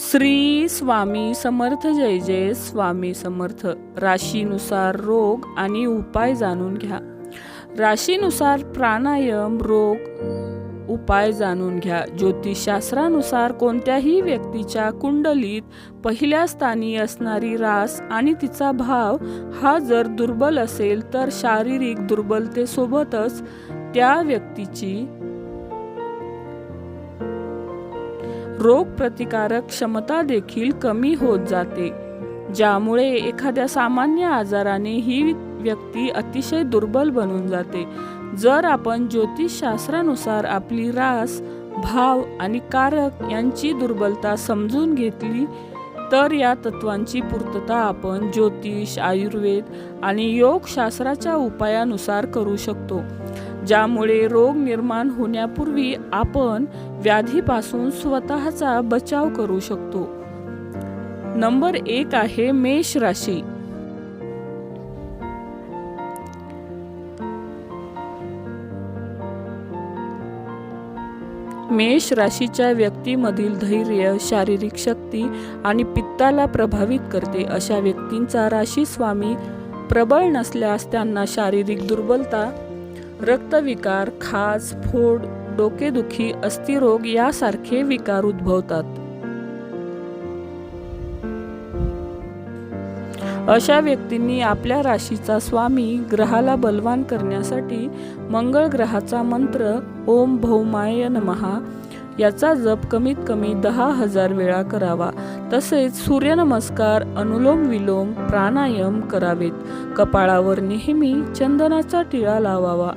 श्री स्वामी समर्थ जय जय स्वामी समर्थ. राशीनुसार रोग आणि उपाय जाणून घ्या. राशीनुसार प्राणायाम रोग उपाय जाणून घ्या. ज्योतिषशास्त्रानुसार कोणत्याही व्यक्तीच्या कुंडलीत पहिल्या स्थानी असणारी रास आणि तिचा भाव हा जर दुर्बल असेल तर शारीरिक दुर्बलतेसोबतच त्या व्यक्तीची रोग प्रतिकारक क्षमता देखील कमी होत जाते ज्यामुळे एखाद्या सामान्य आजाराने ही व्यक्ती अतिशय दुर्बल बनून जाते. जर आपण ज्योतिषशास्त्रानुसार आपली रास भाव आणि कारक यांची दुर्बलता समजून घेतली तर या तत्वांची पूर्तता आपण ज्योतिष आयुर्वेद आणि योगशास्त्राच्या उपायानुसार करू शकतो. ज्यामुळे रोग निर्माण होण्यापूर्वी आपण व्याधीपासून स्वतःचा बचाव करू शकतो. नंबर एक आहे मेष राशी. मेष राशीच्या व्यक्तीमधील धैर्य शारीरिक शक्ती आणि पित्ताला प्रभावित करते. अशा व्यक्तींचा राशी स्वामी प्रबळ नसल्यास त्यांना शारीरिक दुर्बलता रक्तविकार खाज फोड डोकेदुखी अस्थिरोग यासारखे विकार उद्भवतात. अशा व्यक्तींनी आपल्या राशीचा स्वामी ग्रहाला बलवान करण्यासाठी मंगळ ग्रहाचा मंत्र ओम भौमाय नमहा याचा जप कमीत कमी दहा हजार वेळा करावा. तसेच सूर्यनमस्कार अनुलोम विलोम प्राणायाम करावेत. कपाळावर नेहमी चंदनाचा टिळा लावावा.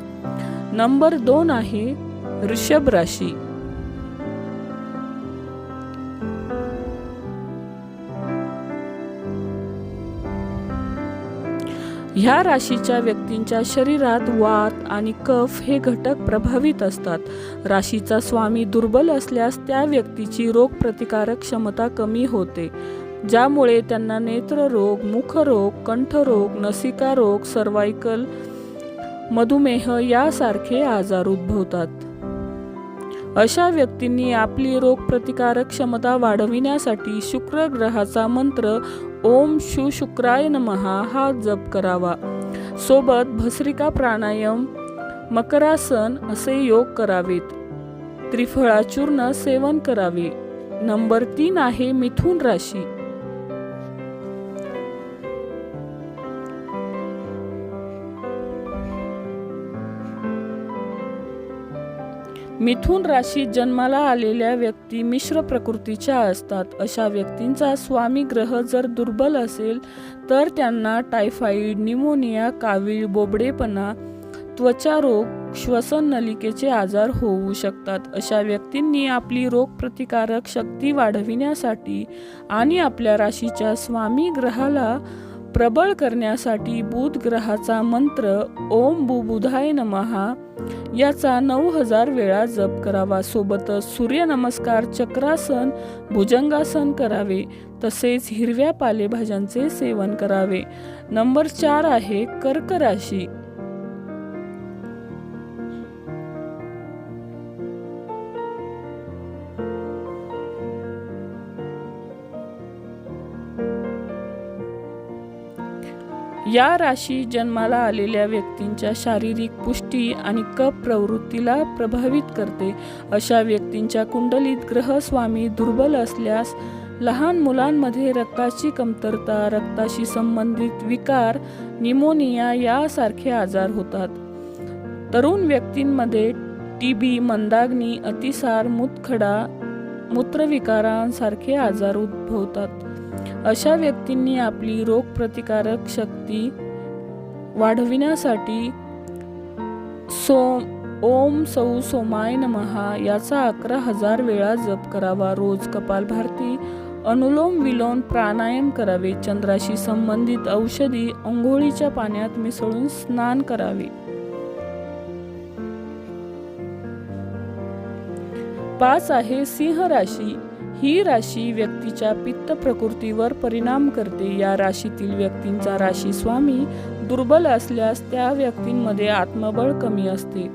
नंबर दोन आहे ऋषभ राशी. ह्या राशीच्या व्यक्तींच्या शरीरात वात आणि कफ हे घटक प्रभावित असतात. राशीचा स्वामी दुर्बल असल्यास त्या व्यक्तीची रोगप्रतिकारक क्षमता कमी होते ज्यामुळे त्यांना नेत्ररोग मुखरोग कंठरोग नसिका रोग सर्वायकल मधुमेह यासारखे आजार उद्भवतात. अशा व्यक्तींनी आपली रोगप्रतिकारक क्षमता वाढविण्यासाठी शुक्र ग्रहाचा मंत्र ओम शु शुक्राय नमहा हा जप करावा. सोबत भस्रिका प्राणायाम मकरासन असे योग करावेत. त्रिफळा चूर्ण सेवन करावे. नंबर तीन आहे मिथुन राशी. मिथुन राशीत जन्माला आलेल्या व्यक्ती मिश्र प्रकृतीच्या असतात. अशा व्यक्तींचा स्वामी ग्रह जर दुर्बल असेल तर त्यांना टायफाईड निमोनिया कावीळ बोबडेपणा त्वचा रोग श्वसन नलिकेचे आजार होऊ शकतात. अशा व्यक्तींनी आपली रोगप्रतिकारक शक्ती वाढविण्यासाठी आणि आपल्या राशीच्या स्वामी ग्रहाला प्रबळ करण्यासाठी बुध ग्रहाचा मंत्र ओम बुबुधाय नमहा. याचा नऊ हजार वेळा जप करावा. सोबतच सूर्यनमस्कार चक्रासन भुजंगासन करावे. तसेच हिरव्या पालेभाज्यांचे सेवन करावे. नंबर चार आहे कर्क राशी. या राशी जन्माला आलेल्या व्यक्तींच्या शारीरिक पुष्टी आणि कप प्रवृत्तीला प्रभावित करते. अशा व्यक्तींच्या कुंडलीत ग्रहस्वामी दुर्बल असल्यास लहान मुलांमध्ये रक्ताची कमतरता रक्ताशी संबंधित विकार निमोनिया यासारखे आजार होतात. तरुण व्यक्तींमध्ये टीबी मंदाग्नी अतिसार मूतखडा मूत्रविकारांसारखे आजार उद्भवतात. अशा व्यक्तींनी आपली रोगप्रतिकारक शक्ती वाढविण्यासाठी सोम ओम सौ सोमाय नमहा याचा अकरा हजार वेळा जप करावा. रोज कपालभारती अनुलोम विलोम प्राणायाम करावे. चंद्राशी संबंधित औषधी अंघोळीच्या पाण्यात मिसळून स्नान करावे. पाच आहे सिंह राशी. ही राशी व्यक्तीच्या पित्त प्रकृतीवर परिणाम करते. या राशीतील व्यक्तींचा राशी स्वामी दुर्बल असल्यास त्या व्यक्तींमध्ये आत्मबळ कमी असते.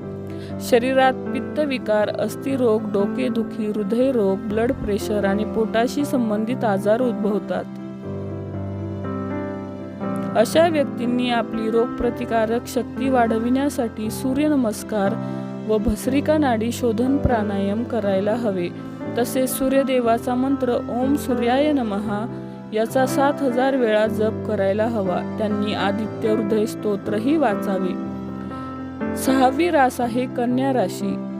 शरीरात पित्तविकार अस्थिरोग डोकेदुखी हृदयरोग ब्लड प्रेशर आणि पोटाशी संबंधित आजार उद्भवतात. अशा व्यक्तींनी आपली रोगप्रतिकारक शक्ती वाढविण्यासाठी सूर्यनमस्कार व भस्रिका नाडी शोधन प्राणायाम करायला हवे. तसेच सूर्यदेवाचा मंत्र ओम सूर्याय नमहा याचा सात हजार वेळा जप करायला हवा. त्यांनी आदित्य हृदय स्तोत्रही वाचावे. सहावी रास आहे कन्या राशी.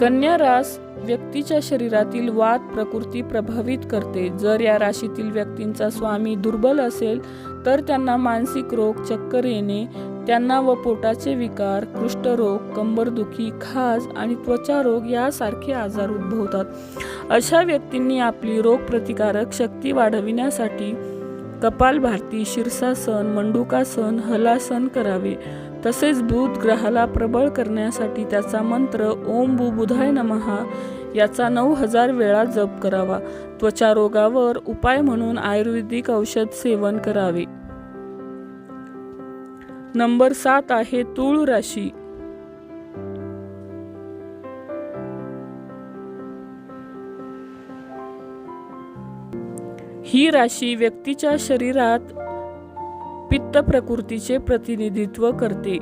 कन्या रास व्यक्तीच्या शरीरातील वात प्रकृती प्रभावित करते. जर या राशीतील व्यक्तींचा स्वामी दुर्बल असेल तर त्यांना मानसिक रोग चक्कर येणे त्यांना व पोटाचे विकार कुष्ठरोग कंबरदुखी खाज आणि त्वचा रोग यासारखे आजार उद्भवतात. अशा व्यक्तींनी आपली रोगप्रतिकारक शक्ती वाढविण्यासाठी कपालभाती शीर्षासन मंडुकासन हलासन करावे. तसेच बुध ग्रहाला प्रबळ करण्यासाठी त्याचा मंत्र ओम बुबुधाय नमहा याचा नऊ हजार वेळा जप करावा. त्वचा रोगावर उपाय म्हणून आयुर्वेदिक औषध सेवन करावे. नंबर सात आहे तुळ राशी. ही राशी व्यक्तीच्या शरीरात पित्त प्रकृतीचे प्रतिनिधित्व करते.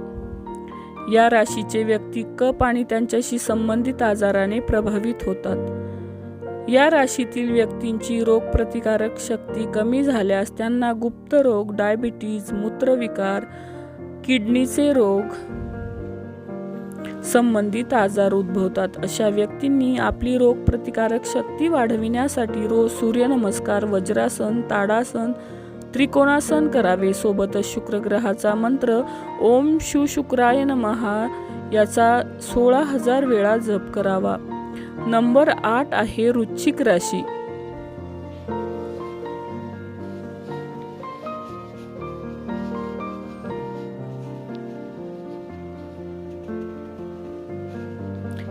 या राशीचे व्यक्ती कप आणि त्यांच्याशी संबंधित आजाराने प्रभावित होतात. या राशीतील व्यक्तींची रोगप्रतिकारक शक्ती कमी झाल्यास त्यांना गुप्त रोग डायबिटीज मूत्रविकार किडनीचे रोग संबंधित आजार उद्भवतात. अशा व्यक्तींनी आपली रोगप्रतिकारक शक्ती वाढविण्यासाठी रोज सूर्यनमस्कार वज्रासन ताडासन त्रिकोणासन करावे सोबतच शुक्रग्रहाचा मंत्र ओम शिव शुक्राय नमहा याचा सोळा हजार वेळा जप करावा. नंबर आठ आहे रुच्छिक राशी.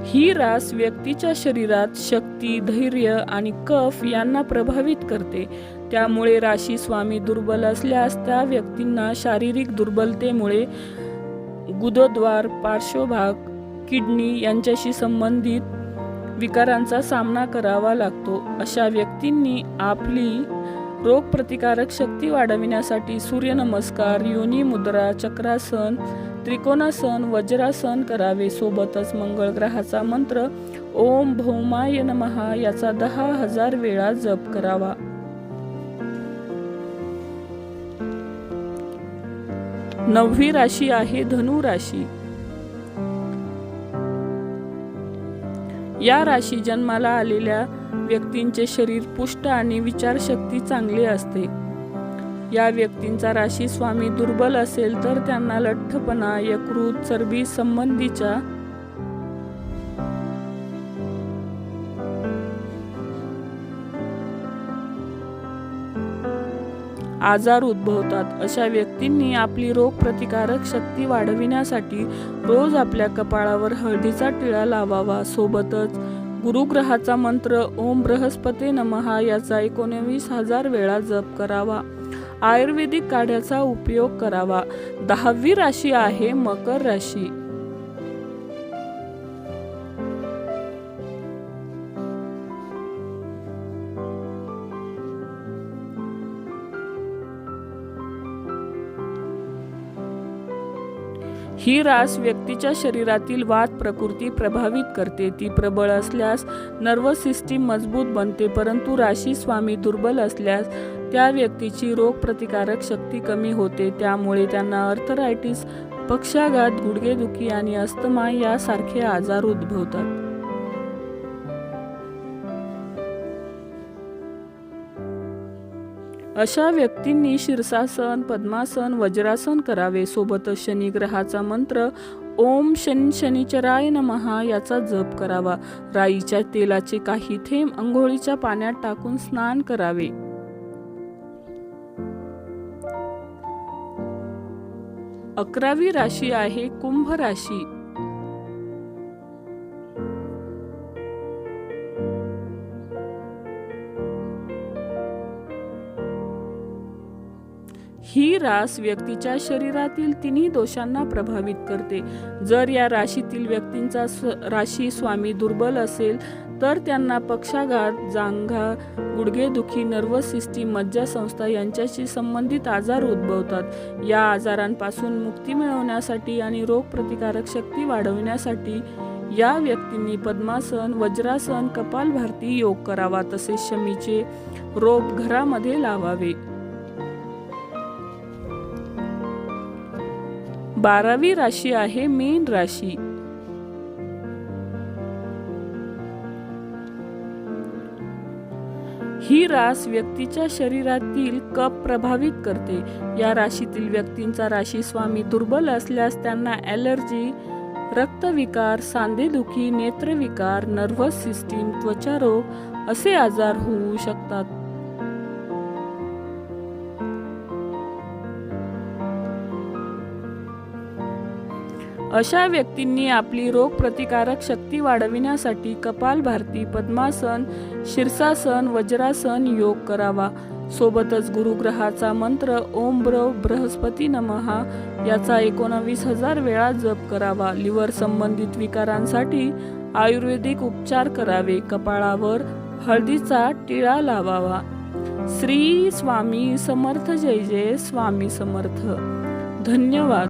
ही रास व्यक्तीच्या शरीरात शक्ती धैर्य आणि कफ यांना प्रभावित करते. त्यामुळे राशी स्वामी दुर्बल असल्यास त्या व्यक्तींना शारीरिक दुर्बलतेमुळे गुदद्वार पार्श्वभाग किडनी यांच्याशी संबंधित विकारांचा सामना करावा लागतो. अशा व्यक्तींनी आपली रोगप्रतिकारक शक्ती वाढविण्यासाठी सूर्यनमस्कार योनी मुद्रा चक्रासन त्रिकोणासन वज्रासन करावे. सोबतच मंगळ ग्रहाचा मंत्र ओम भौमाय नमहा याचा दहा हजार वेळा जप करावा. नववी राशी आहे धनु राशी. या राशी जन्माला आलेल्या व्यक्तींचे शरीर पुष्ट आणि विचारशक्ती चांगली असते. या व्यक्तींचा राशी स्वामी दुर्बल असेल तर त्यांना लठ्ठपणा यकृत चरबी संबंधीच्या आजार उद्भवतात. अशा व्यक्तींनी आपली रोगप्रतिकारक शक्ती वाढविण्यासाठी रोज आपल्या कपाळावर हळदीचा टिळा लावावा. सोबतच गुरुग्रहाचा मंत्र ओम बृहस्पती नमहा याचा एकोणवीस हजार वेळा जप करावा. आयुर्वेदिक काढ्याचा उपयोग करावा. दहावी राशी आहे मकर राशी. ही रास व्यक्तीच्या शरीरातील वात प्रकृती प्रभावित करते. ती प्रबळ असल्यास नर्वस सिस्टीम मजबूत बनते परंतु राशी स्वामी दुर्बल असल्यास त्या व्यक्तीची रोगप्रतिकारक शक्ती कमी होते. त्यामुळे त्यांना अर्थरायटिस पक्षाघात गुडघेदुखी आणि अस्थमा यासारखे आजार उद्भवतात. अशा व्यक्तींनी शीर्षासन पद्मासन वज्रासन करावे. सोबतच शनी ग्रहाचा मंत्र ओम शनी शनिचराय नमहा याचा जप करावा. राईच्या तेलाचे काही थेंब अंघोळीच्या पाण्यात टाकून स्नान करावे. अकरावी राशी आहे कुंभ राशी. रास व्यक्तीच्या शरीरातील तिन्ही दोषांना प्रभावित करते. जर या राशीतील व्यक्तींचा राशी स्वामी दुर्बल असेल तर त्यांना पक्षाघात जांघा गुडघेदुखी नर्वस सिस्टीम मज्जासंस्था यांच्याशी संबंधित आजार उद्भवतात. या आजारांपासून मुक्ती मिळवण्यासाठी आणि रोगप्रतिकारक शक्ती वाढवण्यासाठी या व्यक्तींनी पद्मासन वज्रासन कपालभारती योग करावा तसेच शमीचे रोप घरामध्ये लावावे. बारावी राशी आहे मीन राशी. ही रास व्यक्तीच्या शरीरातील कप प्रभावित करते. या राशीतील व्यक्तींचा राशी स्वामी दुर्बल असल्यास त्यांना ॲलर्जी रक्तविकार सांधेदुखी नेत्रविकार नर्व्हस सिस्टीम त्वचारोग असे आजार होऊ शकतात. अशा व्यक्तींनी आपली रोगप्रतिकारक शक्ती वाढविण्यासाठी कपालभारती पद्मासन शीर्षासन वज्रासन योग करावा. सोबतच गुरुग्रहाचा मंत्र ओम ब्र बृहस्पती नमहा याचा एकोणावीस हजार वेळा जप करावा. लिव्हर संबंधित विकारांसाठी आयुर्वेदिक उपचार करावे. कपाळावर हळदीचा टिळा लावावा. श्री स्वामी समर्थ जय जय स्वामी समर्थ. धन्यवाद.